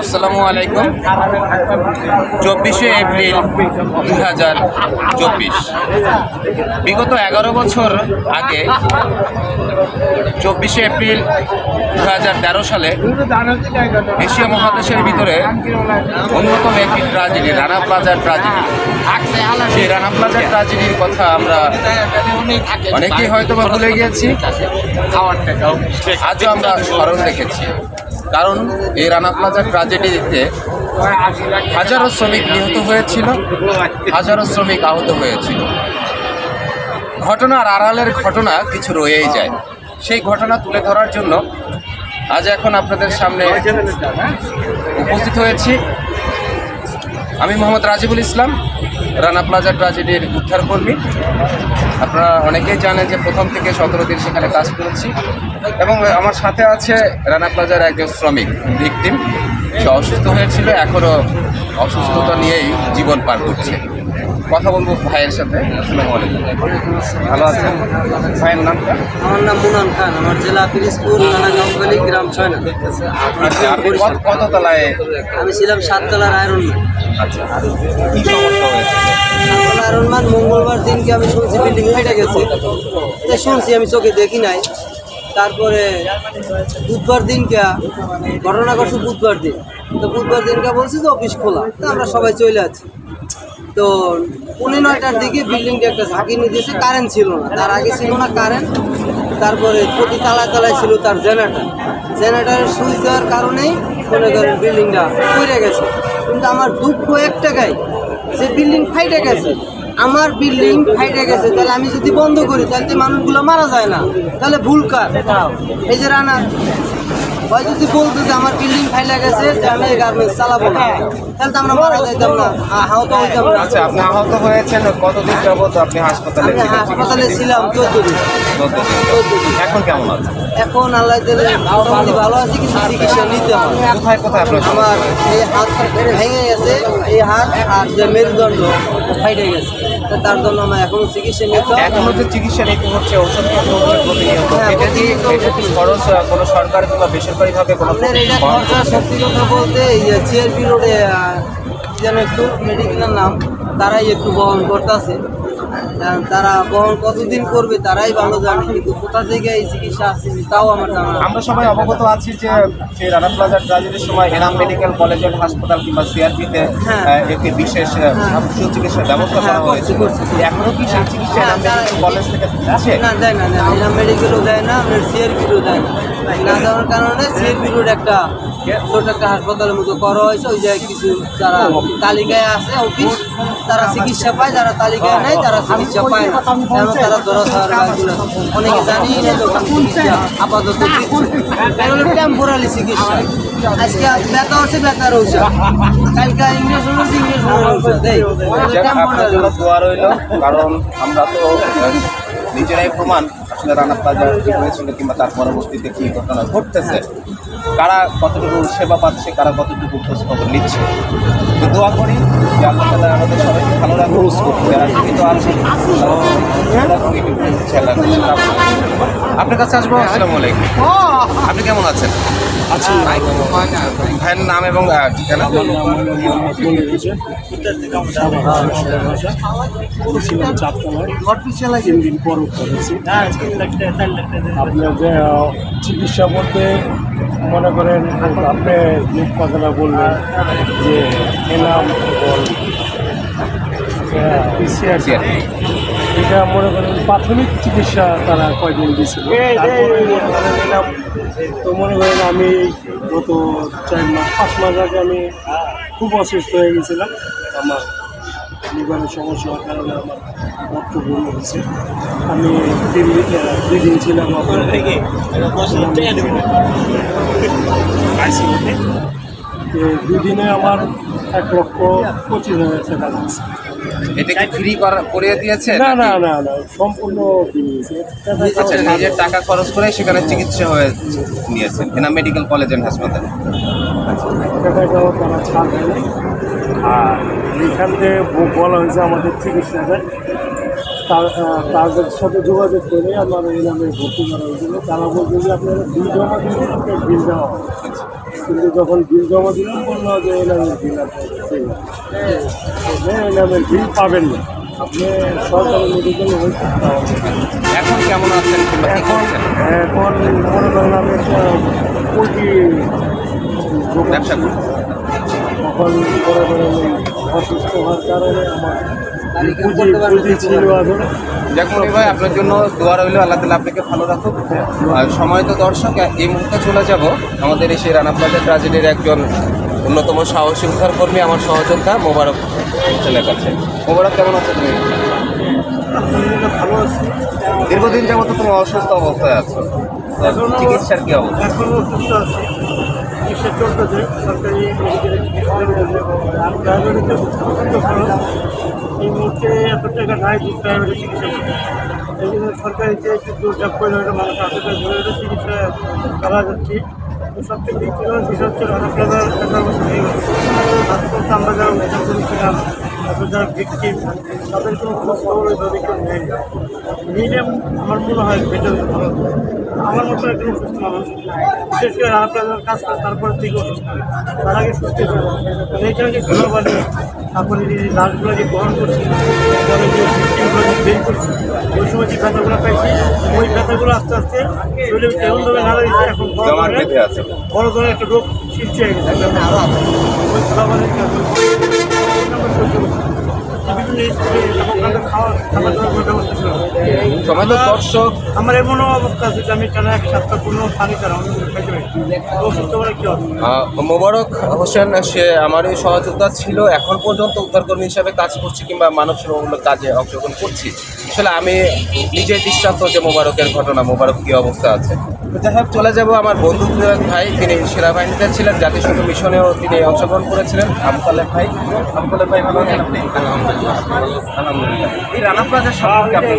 আসসালামু আলাইকুম। চব্বিশে এপ্রিল দু হাজার চব্বিশ। বিগত এগারো বছর আগে চব্বিশে এপ্রিল দু হাজার তেরো সালে এশিয়া মহাদেশের ভিতরে অন্যতম একটি ট্রাজেডি রানা প্লাজার ট্রাজেডি সেই রানা প্লাজার ট্রাজেডির কথা আমরা অনেকেই হয়তো ভুলে গিয়েছি। আজও আমরা স্মরণ রেখেছি। কারণ এই রানা প্লাজার ট্রাজেডিতে হাজারো শ্রমিক নিহত হয়েছিল, হাজারো শ্রমিক আহত হয়েছিল। ঘটনার আড়ালের ঘটনা কিছু রয়েই যায়। সেই ঘটনা তুলে ধরার জন্য আজ এখন আপনাদের সামনে উপস্থিত হয়েছি। আমি মোহাম্মদ রাজিবুল ইসলাম রানা প্লাজা ট্রাজেডির উদ্ধারকর্মী। আপনারা অনেকেই জানেন যে প্রথম থেকে সতেরো দিন সেখানে কাজ করেছি। এবং আমার সাথে আছে রানা প্লাজার একজন শ্রমিক, ভিকটিম। সে অসুস্থ হয়েছিল এখনও অসুস্থতা নিয়েই জীবন পার করছে। কথা বলব ভাইয়ের সাথে। আসসালামু আলাইকুম। ভালো আছেন? ভাইয়ের নামটা? আমার নাম মুনান খান। আমার জেলা পিরিজপুর নানাগাঁওখালী গ্রাম ছয়না। আচ্ছা আপনি কত- কত তলায় আমি ছিলাম সাততলার আয়রন আচ্ছা কি সমস্যা হয়েছে? আয়রন মান মঙ্গলবার দিনকে আমি শুনছি বিল্ডিং ফেটে গেছে। তো শুনছি আমি চোখে দেখি নাই। তারপরে বুধবার দিনকে ঘটনা করছে বুধবার দিন। তো বুধবার দিনকে বলছি যে অফিস খোলা। তো আমরা সবাই চলে আছি। তো পৌনে নয়টার দিকে বিল্ডিংটা একটা ঝাঁকি নিয়ে দিয়েছে কারেন্ট ছিল না। তার আগে ছিল না কারেন্ট তারপরে প্রতি তালায় তালায় ছিল তার জেনারেটার জেনারেটারের সুইচ দেওয়ার কারণেই মনে করেন বিল্ডিংটা পড়ে গেছে। কিন্তু আমার দুঃখ এক টাকাই যে বিল্ডিং ফাইটে গেছে। আমার বিল্ডিং ফাইটে গেছে, তাহলে আমি যদি বন্ধ করি, তাহলে তো মানুষগুলো মারা যায় না। তাহলে ভুল কার এই যে রানা হয় যদি বলতো যে আমার বিল্ডিং ফাইলে গেছে যে আমি এই গার্মেন্টস চালাবো না। তাহলে তো আমরা মারা যাইতাম না আহত হইতাম না। আচ্ছা আপনি আহত হয়েছেন কতদিন যাবত আপনি হাসপাতালে আমি হাসপাতালে ছিলাম চোদ্দ দিন। এখন কেমন আছে? এখন আল্লাহ দিলে মোটামুটি ভালো আছি কিন্তু চিকিৎসা নিতে হবে। কোথায় কোথায় আপনার আমার এই হাত ভেঙে গেছে এই হাত আর যে মেরুদণ্ড ফাইটে গেছে। তার জন্য আমার এখনও চিকিৎসা নিতে হবে। এখনও যে চিকিৎসা নিতে হচ্ছে ওষুধ হ্যাঁ, এটা কি খরচ কোনো সরকার কিংবা বেসরকারিভাবে কোনো আপনার এটা খরচা সত্যি কথা বলতে চেয়ারপি রোডে যেন একটু মেডিকেলের নাম তারাই একটু বহন করতেছে। তারা বহন কতদিন করবে তারাই ভালো জানে কিন্তু কোথা থেকে এই চিকিৎসা আসছে তাও আমার জানা আমরা সবাই অবগত আছি যে সেই রানা প্লাজার ট্রাজেডির সময় এনাম মেডিকেল কলেজ অ্যান্ড হাসপাতাল কিংবা সিআরপিতে হ্যাঁ। একটি বিশেষ আহ, সুচিকিৎসার ব্যবস্থা হ্যাঁ, করা হয়েছে। এখনও কি সেই চিকিৎসা হ্যাঁ, এনাম মেডিকেল কলেজ থেকে না দেয় না এটা মেডিকেলও দেয় না সিআরপিরও দেয় না। না দেওয়ার কারণে সিআরপি রোড একটা ছোট একটা হাসপাতালের মতো করা হয়েছে ওই জায়গায় কিছু যারা তালিকায় আছে অফিস তারা চিকিৎসা পায় যারা তালিকায় নেয় তারা চিকিৎসা পায় না কেন তারা ধরা খাওয়ার বাকিগুলো অনেকে জানি না তো ওখানে চিকিৎসা আপাতত দিচ্ছে। এটা টেম্পোরারি চিকিৎসা। আজকে ব্যথা হচ্ছে ব্যথার ঔষধ। কালকে ইংরেজ হচ্ছে ইংরেজ ঔষধ। এই যাক, আপনার জন্য টেম্পোরারি কারণ আমরা তো নিজেরাই প্রমাণ আসলে রানা প্লাজা হয়েছিল কিংবা তার পরবর্তীতে কি ঘটনা ঘটতেছে, কারা কতটুকু সেবা পাচ্ছে, কারা কতটুকু খোঁজ খবর নিচ্ছে তো দোয়া করি যে আল্লাহ তালা আমাদের সবাইকে ভালো রাখুন যারা জীবিত আছে। আপনার কাছে আসব, আসসালামু আলাইকুম আপনি কেমন আছেন আচ্ছা ভাইয়ের নাম এবং ঠিকানা তিন দিন পর চিকিৎসা বলতে মনে করেন আপনি যে কথাটা বললেন যে এনাম এটা মনে করেন প্রাথমিক চিকিৎসা তারা কয়দিন দিয়েছিল তো মনে করেন আমি গত চার মাস পাঁচ মাস আগে আমি খুব অসুস্থ হয়ে গেছিলাম। আমার লিভারের সমস্যা হওয়ার কারণে আমার রক্তপূর্ণ হয়েছে। আমি দিল্লি দুই দিন ছিলাম আপনার আইসিউতে দুই দিনে আমার এক লক্ষ পঁচিশ হাজার টাকা লাগছে এটা কি ফ্রি করে দিয়েছে না না না না সম্পূর্ণ আচ্ছা নিজের টাকা খরচ করে সেখানে চিকিৎসা হয়ে নিয়েছেন এনা মেডিকেল কলেজ অ্যান্ড হাসপাতালে টাকাটাও তারা ছাড় দেয় আর এইখান থেকে বলা হয়েছে আমাদের চিকিৎসাটা তার তাদের সাথে যোগাযোগ করে আমার এই নামে ভর্তি করা হয়েছিল। তারা বলছে যে আপনারা বিল জমা দিলে আপনার বিল দেওয়া হবে। কিন্তু যখন বিল জমা দিলাম বলল যে এই নামের বিল আপনার এই নামের বিল পাবেন না। আপনি সরকারি মেডিকেল হয়েছে এখন কেমন আছেন এখন এখন মনে করেন আমি একটা পোলট্রি ব্যবসা করুন তখন মনে করেন অসুস্থ হওয়ার কারণে আমার দেখুন ভাই আপনার জন্য দোয়া রইল আল্লাহ তালা আপনাকে ভালো রাখুক। আর সময় তো দর্শক এই মুহূর্তে চলে যাব। আমাদের এই সেই রানা প্লাজা ট্রাজেডির একজন অন্যতম সাহসী উদ্ধারকর্মী আমার সহযোদ্ধা মোবারক ছেলের কাছে মোবারক কেমন আছে তুমি? আলহামদুলিল্লাহ ভালো আছি। দীর্ঘদিন যাবত তুমি অসুস্থ অবস্থায় আছো। চিকিৎসার কি অবস্থা? চিকিৎসা চলতেছে, সরকারি মেডিকেলে চলতেছে। প্রাইভেটে প্রচণ্ড খরচ এই মুহূর্তে এত টাকা নাই যে প্রাইভেটে চিকিৎসা করতে এই জন্য সরকারিতে একটু দৌড়চাপ করে হয়তো মানুষ আসলে ধরে ধরে চিকিৎসা করা যাচ্ছে। তো সবথেকে থেকে বিষয় হচ্ছে অনেক প্লাজার এগারো বছর হয়ে গেছে করেছিলাম তারপর যারা ভিকটিম তাদের কোনো খোঁজ খবর ওইভাবে কেউ নেই নিলে আমার মনে হয় বেটার ভালো। আমার মতো একজন সুস্থ মানুষ। বিশেষ করে প্লাজার কাজ করে তারপর থেকে অসুস্থ তার আগে সুস্থ ছিল এইখানে যে ঘর বানিয়ে তারপরে যে লাশগুলো যে গ্রহণ করছি পরে যে ভিকটিমগুলো যে বের করছি ওই সময় যে ব্যথাগুলো পাইছি ওই ব্যথাগুলো আস্তে আস্তে শরীরে এমনভাবে নাড়া দিচ্ছে এখন বড় ধরনের একটা রোগ সৃষ্টি হয়ে গেছে। this is তো দর্শক। আমার অবস্থা আছে আমি টানা এক সপ্তাহ কোনো পানি ছাড়া অন্য কিছু খাইতে পারি না। তো অসুস্থ করে কী মোবারক হোসেন সে আমার এই সহযোদ্ধা ছিল। এখন পর্যন্ত উদ্ধারকর্মী হিসাবে কাজ করছি কিংবা মানব সেবামূলক কাজে অংশগ্রহণ করছি। আসলে আমি নিজে দৃষ্টান্ত যে মোবারকের ঘটনা মোবারক কী অবস্থা আছে। যাই হোক চলে যাব আমার বন্ধু এক ভাই। তিনি সেনাবাহিনীতে ছিলেন জাতিসংঘ মিশনেও তিনি অংশগ্রহণ করেছিলেন। আমতালেব ভাই। আমতালেব ভাই ভালো আছেন আপনি? আলহামদুলিল্লাহ আলহামদুলিল্লাহ। এই রানা প্লাজার সম্পর্কে আপনি